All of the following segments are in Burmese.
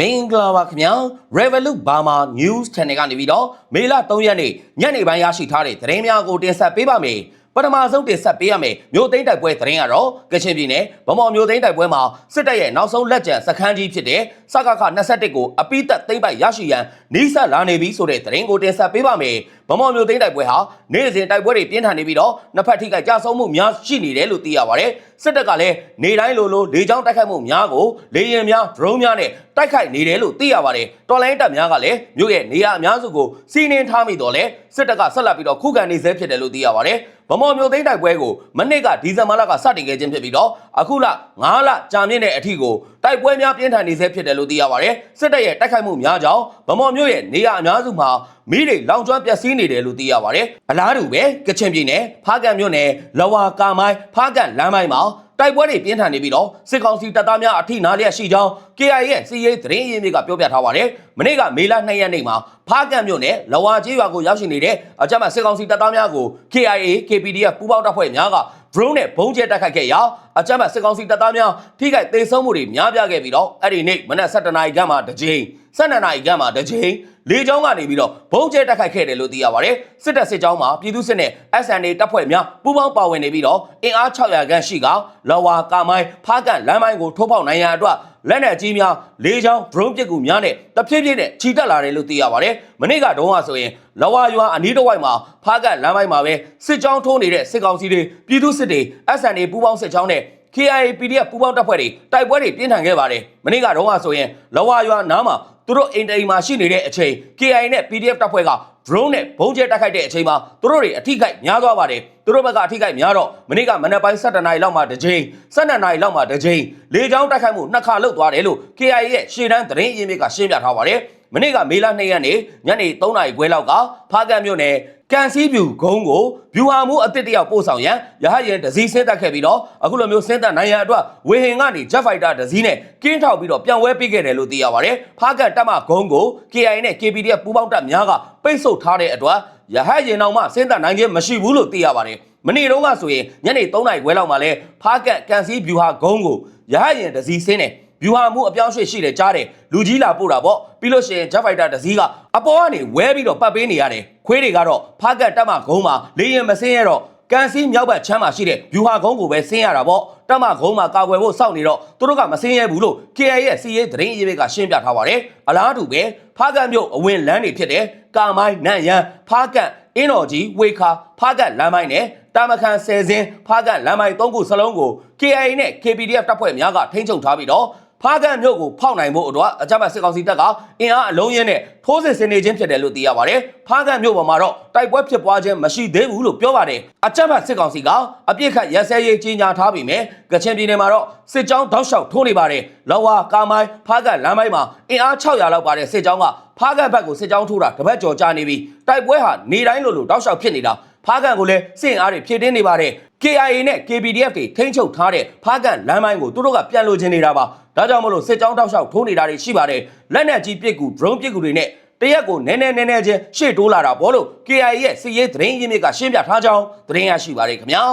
မင်္ဂလာပါခင်ဗျာ Revolut Burma News Channel ကနေပြီးတော့မေလ3ရက်နေ့ညနေပိုင်းရရှိထားတဲ့သတင်းများကိုတင်ဆက်ပေးပါမယ်ပထမဆုံးတင်ဆက်ပေးရမယ်မြို့သိမ်းတိုက်ပွဲသတင်းကတော့ကချင်ပြည်နယ်ဗမော်မြို့သိမ်းတိုက်ပွဲမှာစစ်တပ်ရဲ့နောက်ဆုံးလက်ကျန်စခန်းကြီးဖြစ်တဲ့စကခ21ကိုအပိသက်သိမ်းပိုက်ရရှိရန်နှိစက်လာနေပြီဆိုတဲ့သတင်းကိုတင်ဆက်ပေးပါမယ်ဗမော်မြို့သိမ်းတိုက်ပွဲဟာနေ့စဉ်တိုက်ပွဲတွေပြင်းထန်နေပြီးတော့နှစ်ဖက်ထိခိုက်ကြဆုံးမှုများရှိနေတယ်လို့သိရပါတယ်စစ်တပ်ကလည်းနေတိုင်းလိုလိုလေကြောင်းတိုက်ခိုက်မှုများကိုလေရင်များ drone များနဲ့ တိုက်ခိုက်နေတယ်လို့သိရပါတယ်တော်လိုင်းတပ်များကလည်းမြို့ရဲ့နေရာအများစုကိုစီးနှင်းထားမိတော့လဲစစ်တပ်ကဆက်လက်ပြီးတော့ခုခံနေဆဲဖြစ်တယ်လို့သိရပါတယ်ဗမော်မြို့သိမ်းတိုက်ပွဲကိုမနစ်ကဒီဇင်ဘာလကစတင်ခဲ့ခြင်းဖြစ်ပြီးတော့အခုလ9လကြာမြင့်တဲ့အထိကိုတိုက်ပွဲများပြင်းထန်နေဆဲဖြစ်တယ်လို့သိရပါတယ်စစ်တပ်ရဲ့တိုက်ခိုက်မှုများကြောင့်ဗမော်မြို့ရဲ့နေရာအများစုမှာမိတွေလောင်ကျွမ်းပျက်စီးနေတယ်လို့သိရပါတယ်အလားတူပဲကချင်ပြည်နယ်ဖားကန့်မြို့နယ်လဝါကာမိုင်းဖားကန့်လမ်းမိုင်းမှာ တိုက်ပွဲတွေပြင်းထန်နေပြီးတော့စစ်ကောင်စီတပ်သားများအထိနာလျက်ရှိကြောင်း KIA ရဲ့စီရေးသတင်းရင်းမြစ်ကပြောပြထားပါတယ်။မနေ့ကမေလ2ရက်နေ့မှာဖားကန့်မြို့နယ်လဝါကျေးရွာကိုရောက်ရှိနေတဲ့အကြမ်းဖက်စစ်ကောင်စီတပ်သားများကို KIA KPDF ပူးပေါင်းတပ်ဖွဲ့များက drone နဲ့ဘုံကျဲတိုက်ခိုက်ခဲ့ရာ အကြမ်းဖက်စစ်ကောင်စီတပ်သားများထိခိုက်ဒေဆုံးမှုတွေများပြားခဲ့ပြီးတော့အဲ့ဒီနေ့မနက်7:00နာရီခန့်မှာတစ်ကြိမ်12နာရီခန့်မှာတစ်ကြိမ်လေကြောင်းကနေပြီးတော့ဘုံကျဲတိုက်ခိုက်ခဲ့တယ်လို့သိရပါတယ်စစ်တပ်စစ်ကြောင်းမှာပြည်သူစစ်နဲ့ SNA တပ်ဖွဲ့များပူးပေါင်းပါဝင်နေပြီးတော့အင်အား600ခန့်ရှိကလော်ဝါကာမိုင်းဖားကန့်လမ်းမိုင်းကိုထိုးပေါက်နိုင်ရန်အတွက်လက်နက်ကြီးများလေးချောင်း drone ပစ်ကူများနဲ့တဖြည်းဖြည်းနဲ့ခြိတက်လာတယ်လို့သိရပါတယ်။မနေ့ကတုန်းကဆိုရင်လဝါရွာအနီးတစ်ဝိုက်မှာဖားကတ်လမ်းပိုင်းမှာပဲစစ်ကြောင်းထိုးနေတဲ့စစ်ကောင်စီတွေပြည်သူစစ်တွေ SNA ပူးပေါင်းစစ်ကြောင်းနဲ့ KIA PDF ပူးပေါင်းတပ်ဖွဲ့တွေတိုက်ပွဲတွေပြင်းထန်ခဲ့ပါတယ်။မနေ့ကတုန်းကဆိုရင်လဝါရွာနားမှာသူတို့အိမ်တိမ်မှာရှိနေတဲ့အချိန် KIA နဲ့ PDF တပ်ဖွဲ့က drone နဲ့ဘုံကျဲတိုက်ခိုက်တဲ့အချိန်မှာသူတို့တွေအထိခိုက်များသွားပါတယ်သူတို့ဘက်ကအထိခိုက်များတော့မနေ့ကမနေ့ပိုင်း7:00နာရီလောက်မှတစ်ကြိမ်7:00နာရီလောက်မှတစ်ကြိမ်လေကြောင်းတိုက်ခိုက်မှုနှစ်ခါလုပ်သွားတယ်လို့ KIA ရဲ့ရှေ့တန်းသတင်းရင်းမြစ်ကရှင်းပြထားပါတယ် မနေ့ကမေလ2ရက်နေ့ညနေ3:00နာရီခွဲလောက်ကဖားကန့်မြို့နယ်ကန်စီပြူဂုံးကိုဗျူဟာမှုအစ်စ်တယောက်ပို့ဆောင်ရန်ရဟရင်ဒဇီဆင်းသက်ခဲ့ပြီးတော့အခုလိုမျိုးဆင်းသက်နိုင်ရန်အတွက်ဝေဟင်ကနေ Jet Fighter ဒဇီနဲ့ကင်းထောက်ပြီးတော့ပြန်ဝဲပေးခဲ့တယ်လို့သိရပါတယ်ဖားကန့်တပ်မဂုံးကို KIA နဲ့ KPDF ပူးပေါင်းတပ်များကပိတ်ဆို့ထားတဲ့အတွက်ရဟရင်အောင်မှဆင်းသက်နိုင်ခြင်းမရှိဘူးလို့သိရပါတယ်မနေ့တုန်းကဆိုရင်ညနေ3:00နာရီခွဲလောက်မှာလဲဖားကန့်ကန်စီဗျူဟာဂုံးကိုရဟရင်ဒဇီဆင်းနဲ့ ဗျူဟာမှုအပြောင်းရွှေ့ရှိတယ်ကြားတယ်လူကြီးလာပို့တာပေါ့ပြီးလို့ရှိရင် Jet Fighter တစ်စီးကအပေါ်ကနေဝဲပြီးတော့ပတ်ပေးနေရတယ်ခွေးတွေကတော့ဖားကတ်တက်မဂုံးမှာလေရင်မစင်းရတော့ကန်စီမြောက်ဘက်ချမ်းမှာရှိတဲ့ဗျူဟာကုန်းကိုပဲဆင်းရတာပေါ့တက်မကုန်းမှာကာကွယ်ဖို့စောင့်နေတော့သူတို့ကမဆင်းရဲဘူးလို့ KI ရဲ့စီရေးသတင်းရေးဘက်ကရှင်းပြထားပါတယ်အလားတူပဲဖားကတ်မြို့အဝင်လမ်းတွေဖြစ်တဲ့ကာမိုင်းနန့်ရန်ဖားကတ်အင်းတော်ကြီးဝေခါဖားကတ်လမ်းမိုင်းနဲ့တာမခန်ဆယ်စင်းဖားကတ်လမ်းမိုင်း၃ခုစလုံးကို KI နဲ့ KPDF တပ်ဖွဲ့များကထိန်းချုပ်ထားပြီးတော့ ဖားကန်မြို့ကိုဖောက်နိုင်ဖို့အတွက်အကြမ်းဖက်စစ်ကောင်စီတပ်ကအင်အားအလုံးရင်းနဲ့ထိုးစစ်ဆင်နေခြင်းဖြစ်တယ်လို့သိရပါတယ်။ဖားကန်မြို့ပေါ်မှာတော့တိုက်ပွဲဖြစ်ပွားခြင်းမရှိသေးဘူးလို့ပြောပါတယ်။အကြမ်းဖက်စစ်ကောင်စီကအပြစ်ခတ်ရစဲရေးကြီးညာထားပြီးမြဲကချင်ပြည်နယ်မှာတော့စစ်ကြောင်းတောက်လျှောက်ထိုးနေပါတယ်။လောဝါကာမိုင်းဖားကန်လမ်းမိုင်းမှာအင်အား600လောက်ပါတဲ့စစ်ကြောင်းကဖားကန်ဘက်ကိုစစ်ကြောင်းထိုးတာတပတ်ကျော်ကြာနေပြီးတိုက်ပွဲဟာနေတိုင်းလိုလိုတောက်လျှောက်ဖြစ်နေတာ ဖားကန်ကိုလည်းစစ်အင်အားတွေဖြည့်တင်းနေပါတယ် KIA နဲ့ KPDF တွေထိန်းချုပ်ထားတဲ့ဖားကန်လမ်းမိုင်းကိုသူတို့ကပြန်လိုချင်နေတာပါဒါကြောင့်မလို့စစ်ကြောင်းတောက်လျှောက်ထိုးနေတာတွေရှိပါတယ်လက်နက်ကြီးပစ်ကူ drone ပစ်ကူတွေနဲ့တရက်ကိုနည်းနည်းနည်းနည်းချင်းရှေ့တိုးလာတာဘောလို့ KIA ရဲ့စစ်ရေးသတင်းရင်းမြစ်ကရှင်းပြထားကြောင်းသတင်းရရှိပါတယ်ခင်ဗျာ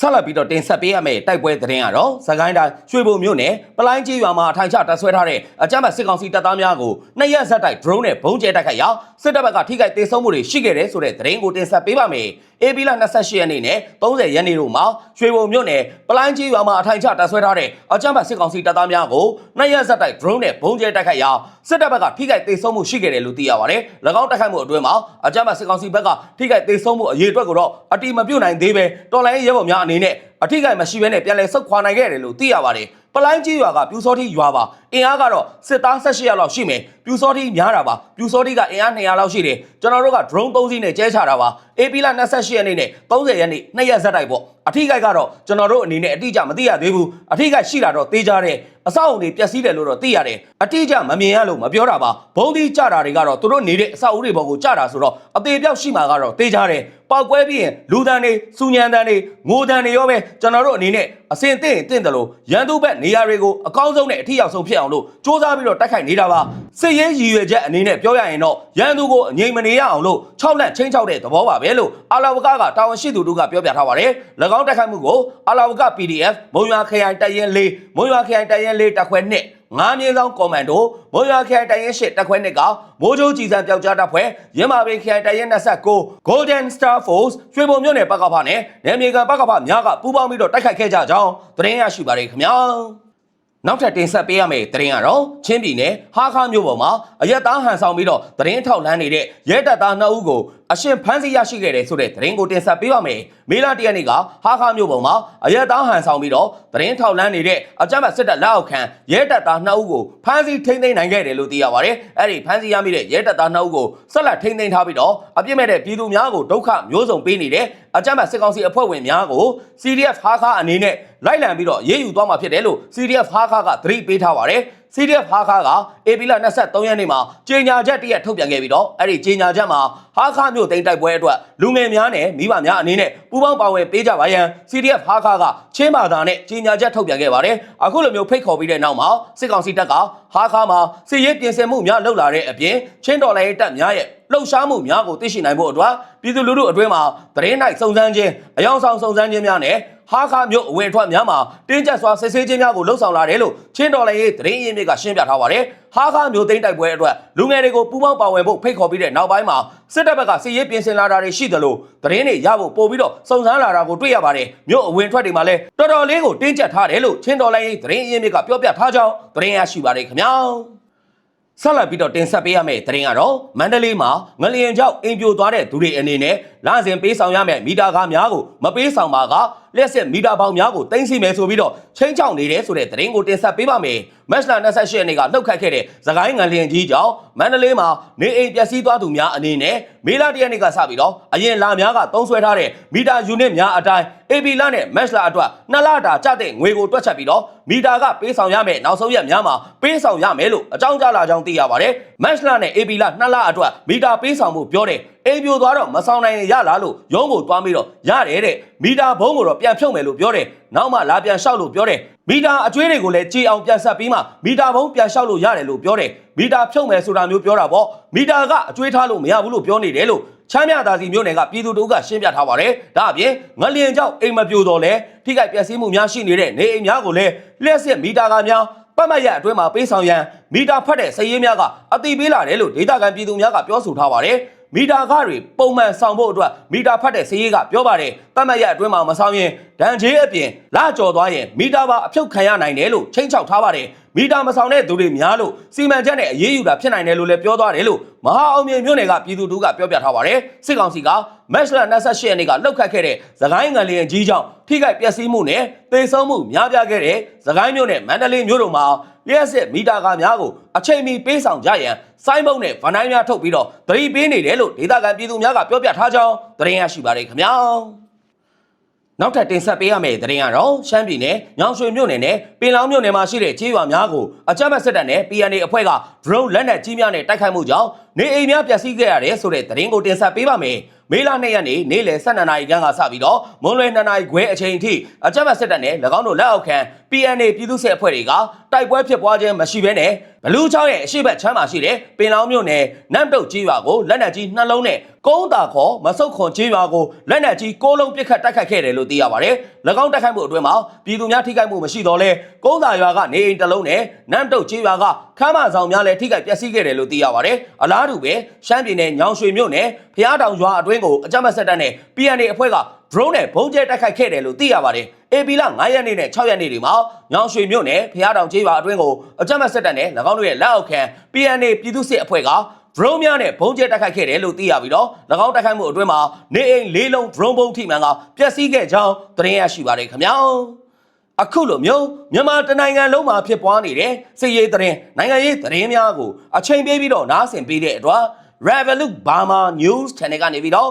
ဆက်လက်ပြီးတော့တင်ဆက်ပေးရမယ့်တိုက်ပွဲသတင်းကတော့စကိုင်းတိုင်းရွှေဘုံမြို့နယ်ပလိုင်းကြီးရွာမှာအထိုင်ချတပ်ဆွဲထားတဲ့အကြမ်းဖက်စစ်ကောင်စီတပ်သားများကိုနှစ်ရက်ဆက်တိုက် drone နဲ့ဘုံကျဲတိုက်ခိုက်ရာစစ်တပ်ဘက်ကထိခိုက်ဒေဆုံးမှုတွေရှိခဲ့တယ်ဆိုတဲ့သတင်းကိုတင်ဆက်ပေးပါမယ်။ AB လ28ရက်နေ့နဲ့30ရက်နေ့တို့မှာရွှေဘုံမြို့နယ်ပလိုင်းကြီးရွာမှာအထိုင်ချတပ်ဆွဲထားတဲ့အကြမ်းဖက်စစ်ကောင်စီတပ်သားများကိုနှစ်ရက်ဆက်တိုက် drone နဲ့ဘုံကျဲတိုက်ခိုက်ရာစစ်တပ်ဘက်ကထိခိုက်ဒေဆုံးမှုရှိခဲ့တယ်လို့သိရပါတယ်။၎င်းတိုက်ခိုက်မှုအတွင်းမှာအကြမ်းဖက်စစ်ကောင်စီဘက်ကထိခိုက်ဒေဆုံးမှုအရေးအတွက်ကိုတော့အတိမပြုတ်နိုင်သေးပဲတော်လိုင်းရဲဘော်များအနေနဲ့အထိကိမရှိဘဲနဲ့ပြန်လည်ဆုတ်ခွာနိုင်ခဲ့တယ်လို့သိရပါတယ် ပလိုင်းကြီးရွာကပြူစောတိရွာပါအင်အားကတော့စစ်သား18ယောက်လောက်ရှိမယ်ပြူစောတိများတာပါပြူစောတိကအင်အား200လောက်ရှိတယ်ကျွန်တော်တို့က drone 3စီးနဲ့ကျဲချတာပါ AP လ28ရက်နေ့နဲ့30ရက်နေ့နှစ်ရက်ဇက်တိုက်ပေါ့ အထိကိကတော့ကျွန်တော်တို့အနေနဲ့အတိအကျမသိရသေးဘူးအထိကိရှိတာတော့သိကြတယ်အဆောက်အုံတွေပျက်စီးတယ်လို့တော့သိရတယ်အတိအကျမမြင်ရလို့မပြောတာပါဘုံဒီကြတာတွေကတော့သူတို့နေတဲ့အဆောက်အဦတွေပေါ်ကိုကြတာဆိုတော့အသေးပြောက်ရှိမှာကတော့သိကြတယ်ပောက်ကွဲပြီးရင်လူတန်တွေစူညံတန်တွေငိုတန်တွေရောပဲကျွန်တော်တို့အနေနဲ့အစင်တင့်တင့်တယ်လို့ရန်သူဘက်နေရာတွေကိုအကောင်းဆုံးနဲ့အထီရောက်ဆုံးဖြစ်အောင်လို့စ조사ပြီးတော့တိုက်ခိုက်နေတာပါစစ်ရေးရည်ရွယ်ချက်အနေနဲ့ပြောရရင်တော့ရန်သူကိုအငြိမ်မနေရအောင်လို့6လက်ချင်း6တဲ့သဘောပါပဲလို့အာလာဝကကတာဝန်ရှိသူတို့ကပြောပြထားပါတယ်၎င်းတိုက်ခိုက်မှုကိုအာလာဝက PDF မုံရွာခရိုင်တရင်လေးမုံရွာခရိုင်တရင်လေးတပ်ခွဲ2ငါးမြင်းဆောင်ကွန်မန်ဒိုမိုးရွာခရိုင်တိုင်ရင်ရှစ်တက်ခွဲနှစ်ကမိုးချိုးကြည်စံပျောက်ကြားတပ်ဖွဲ့ရင်းမာပင်ခရိုင်တိုင်ရင်29 Golden Star Force ရွှေဘုံမြို့နယ်ပကဖနဲ့နယ်မြေကန်ပကဖများကပူးပေါင်းပြီးတော့တိုက်ခိုက်ခဲ့ကြကြောင်းသတင်းရရှိပါတယ်ခင်ဗျာနောက်ထပ်တင်ဆက်ပေးရမယ့်သတင်းကတော့ချင်းပြည်နယ်ဟာခါမြို့ပေါ်မှာအရက်သားဟန်ဆောင်ပြီးတော့သတင်းထောက်လန်းနေတဲ့ရဲတပ်သား2ဦးကို အရှင်ဖမ်းဆီးရရှိခဲ့တယ်ဆိုတဲ့သတင်းကိုတင်ဆက်ပေးပါမယ်။မေလတရက်နေ့ကဟာခါမြို့ပေါ်မှာအရက်သားဟန်ဆောင်ပြီးတော့သတင်းထောက်လန်းနေတဲ့အကြမ်းဖက်စစ်တပ်လက်အောက်ခံရဲတပ်သား2ဦးကိုဖမ်းဆီးထိန်းသိမ်းနိုင်ခဲ့တယ်လို့သိရပါတယ်။အဲ့ဒီဖမ်းဆီးရမိတဲ့ရဲတပ်သား2ဦးကိုဆက်လက်ထိန်းသိမ်းထားပြီးတော့အပြစ်မဲ့တဲ့ပြည်သူများကိုဒုက္ခမျိုးစုံပေးနေတဲ့အကြမ်းဖက်စစ်ကောင်စီအဖွဲ့ဝင်များကို CDF ဟာခါအနေနဲ့လိုက်လံပြီးတော့ရေးယူသွားမှာဖြစ်တယ်လို့ CDF ဟာခါကသတိပေးထားပါတယ်။ CDF ဟာခါက AP လ23ရက်နေ့မှာကြေညာချက်တရက်ထုတ်ပြန်ခဲ့ပြီးတော့အဲ့ဒီကြေညာချက်မှာဟာခါမျိုးတိန်တိုက်ပွဲအတွက်လူငယ်များနဲ့မိဘများအနေနဲ့ပူးပေါင်းပါဝင်ပေးကြပါရန် CDF ဟာခါကချင်းဘာသာနဲ့ကြေညာချက်ထုတ်ပြန်ခဲ့ပါတယ်အခုလိုမျိုးဖိတ်ခေါ်ပြီးတဲ့နောက်မှာစစ်ကောင်စီတပ်ကဟာခါမှာစစ်ရေးပြင်ဆင်မှုများလုပ်လာတဲ့အပြင်ချင်းတော်လိုင်းတပ်များရဲ့လှုပ်ရှားမှုများကိုသိရှိနိုင်ဖို့အတွက်ပြည်သူလူထုအတွင်းမှာသတင်းနိုင်စုံစမ်းခြင်းအယောင်ဆောင်စုံစမ်းခြင်းများနဲ့ ဟာခါမျိုးအဝင်အထွက်များမှာတင်းကျပ်စွာစစ်ဆေးခြင်းများကိုလှုပ်ဆောင်လာတယ်လို့ချင်းတော်လိုင်းရေးသတင်းရင်းမြစ်ကရှင်းပြထားပါတယ်ဟာခါမျိုးသိမ်းတိုက်ပွဲအတွက်လူငယ်တွေကိုပူးပေါင်းပါဝင်ဖို့ဖိတ်ခေါ်ပြီးတဲ့နောက်ပိုင်းမှာစစ်တပ်ဘက်ကစစ်ရေးပြင်ဆင်လာတာတွေရှိသလိုသတင်းတွေရဖို့ပို့ပြီးတော့စုံစမ်းလာတာကိုတွေ့ရပါတယ်မြို့အဝင်ထွက်တွေမှာလည်းတော်တော်လေးကိုတင်းကျပ်ထားတယ်လို့ချင်းတော်လိုင်းရေးသတင်းရင်းမြစ်ကပြောပြထားကြောင်းသတင်းရရှိပါတယ်ခင်ဗျာဆက်လက်ပြီးတော့တင်ဆက်ပေးရမယ့်သတင်းကတော့မန္တလေးမှာငလျင်ကြောင့်အိမ်ပြိုသွားတဲ့သူတွေအနေနဲ့လစဉ်ပေးဆောင်ရမယ့်မီတာကားများကိုမပေးဆောင်ပါကလျှက်စစ်မီတာပေါင်များကိုတင်စီမယ်ဆိုပြီးတော့ချင်းချောင်းနေတယ်ဆိုတဲ့သတင်းကိုတင်ဆက်ပေးပါမယ်။မက်စလာ28ရက်နေ့ကလှုပ်ခတ်ခဲ့တဲ့သခိုင်းငလျင်ကြီးကြောင့်မန္တလေးမှာနေအိမ်ပျက်စီးသွားသူများအနေနဲ့မေလတရက်နေ့ကစပြီးတော့အရင်လာများကသုံးဆွဲထားတဲ့မီတာယူနစ်များအတိုင်း AB လနဲ့မက်စလာအတွက်နှစ်လတာကျတဲ့ငွေကိုတွက်ချက်ပြီးတော့မီတာကပေးဆောင်ရမယ်နောက်ဆုံးရက်များမှာပေးဆောင်ရမယ်လို့အကြောင်းကြားလာကြောင်းသိရပါတယ်။မက်စလာနဲ့ AB လနှစ်လအတွက်မီတာပေးဆောင်မှုပြောတဲ့အိမ်ပြိုသွားတော့မဆောင်နိုင်ရင်ရလားလို့ရုံးကိုတွားပြီးတော့ရတယ်တဲ့မီတာဘုံကိုတော့ပြန်ဖြုတ်မယ်လို့ပြောတယ်နောက်မှလာပြန်လျှောက်လို့ပြောတယ်မီတာအကျွေးတွေကိုလည်းကြည်အောင်ပြန်ဆက်ပြီးမှမီတာဘုံပြန်လျှောက်လို့ရတယ်လို့ပြောတယ်မီတာဖြုတ်မယ်ဆိုတာမျိုးပြောတာပေါ့မီတာကအကျွေးထားလို့မရဘူးလို့ပြောနေတယ်လို့ချမ်းမြသာစီမြို့နယ်ကပြည်သူတို့ကရှင်းပြထားပါတယ်ဒါအပြင်ငလျင်ကြောင့်အိမ်မပြိုတော့လဲထိခိုက်ပျက်စီးမှုများရှိနေတဲ့နေအိမ်များကိုလည်းလျှက်စစ်မီတာကများပတ်မတ်ရအတွင်းမှာပေးဆောင်ရန်မီတာဖတ်တဲ့စည်ရေးများကအတိပေးလာတယ်လို့ဒေသခံပြည်သူများကပြောဆိုထားပါတယ် မီတာကားတွေပုံမှန်ဆောင်ဖို့အတွက်မီတာဖတ်တဲ့စည်ရေးကပြောပါတယ်ပတ်မတ်ရအတွင်းမှာမဆောင်ရင်ဒဏ်ကြေးအပြင်လာကြော်သွားရင်မီတာပါအဖြုတ်ခံရနိုင်တယ်လို့ချိန်ချောက်ထားပါတယ် မီတာမဆောင်တဲ့သူတွေများလို့စီမံချက်နဲ့အရေးယူတာဖြစ်နိုင်တယ်လို့လည်းပြောသွားတယ်လို့မဟာအောင်မြေမြို့နယ်ကပြည်သူတို့ကပြောပြထားပါတယ်စစ်ကောင်စီကမက်စလာ28ရက်နေ့ကလှုပ်ခတ်ခဲ့တဲ့သခိုင်းငံလျင်ကြီးကြောင့်ထိခိုက်ပျက်စီးမှုနဲ့သေဆုံးမှုများပြားခဲ့တဲ့သခိုင်းမြို့နယ်မန္တလေးမြို့တို့မှာလျှက်စစ်မီတာကားများကိုအချိန်မီပေးဆောင်ကြရန်စိုင်းမုံနဲ့ဗန်တိုင်းများထုတ်ပြီးတော့သတိပေးနေတယ်လို့ဒေသခံပြည်သူများကပြောပြထားကြောင်းသတင်းရရှိပါတယ်ခင်ဗျာ နောက်ထပ်တင်ဆက်ပေးရမယ့်သတင်းကတော့ရှမ်းပြည်နယ်ညောင်ရွှေမြို့နယ်နဲ့ပင်လောင်းမြို့နယ်မှာရှိတဲ့ခြေရွာများကိုအကြမ်းဖက်စစ်တပ်နဲ့ PNA အဖွဲ့က drone လက်နက်ကြီးများနဲ့တိုက်ခိုက်မှုကြောင့်နေအိမ်များပျက်စီးခဲ့ရတယ်ဆိုတဲ့သတင်းကိုတင်ဆက်ပေးပါမယ်။မေလ2ရက်နေ့နေ့လယ်12နာရီခန့်ကစပြီးတော့မွန်းလွယ်2နာရီခွဲအချိန်အထိအကြမ်းဖက်စစ်တပ်နဲ့၎င်းတို့လက်အောက်ခံ PNA ပြည်သူ့စစ်အဖွဲ့တွေကတိုက်ပွဲဖြစ်ပွားခြင်းမရှိဘဲနဲ့ဘလူးချောင်းရဲ့အရှိတ်ချမ်းမှာရှိတဲ့ပင်လောင်းမြို့နယ်နမ်တုတ်ကြီးရွာကိုလက်နက်ကြီးနှလုံးနဲ့ကုန်းတာခေါ်မဆုတ်ခွန်ကြီးရွာကိုလက်နက်ကြီးကိုးလုံးပစ်ခတ်တိုက်ခိုက်ခဲ့တယ်လို့သိရပါတယ်။၎င်းတိုက်ခိုက်မှုအတွင်းမှာပြည်သူများထိခိုက်မှုမရှိတော့လဲကုန်းတာရွာကနေအိမ်တစ်လုံးနဲ့နမ်တုတ်ကြီးရွာကခမ်းမဆောင်များလည်းထိခိုက်ပျက်စီးခဲ့တယ်လို့သိရပါတယ်။အလားတူပဲရှမ်းပြည်နယ်ညောင်ရွှေမြို့နယ်ဖျားတောင်ရွာအတွင်းကိုအကြမ်းဖက်စစ်တပ်နဲ့ PNA အဖွဲ့က drone နဲ့ဘုံကျဲတိုက်ခိုက်ခဲ့တယ်လို့သိရပါတယ်။ AP လ9ရက်နေ့နဲ့6ရက်နေ့တွေမှာညောင်ရွှေမြို့နယ်ဖျားတောင်ကျေးရွာအတွင်းကိုအကြမ်းဖက်စစ်တပ်နဲ့၎င်းတို့ရဲ့လက်အောက်ခံ PNA ပြည်သူ့စစ်အဖွဲ့က drone များနဲ့ဘုံကျဲတိုက်ခိုက်ခဲ့တယ်လို့သိရပြီးတော့၎င်းတိုက်ခိုက်မှုအတွင်းမှာနေအိမ်၄လုံး drone ဘုံထိမှန်ကပျက်စီးခဲ့ကြောင်းသတင်းရရှိပါတယ်ခင်ဗျာ။အခုလိုမျိုးမြန်မာတနိုင်ငံလုံးမှာဖြစ်ပွားနေတဲ့စစ်ရေးသတင်းနိုင်ငံရေးသတင်းများကိုအချိန်ပေးပြီးတော့နားဆင်ပေးတဲ့အတွက် Revolut Burma News Channel ကနေပြီးတော့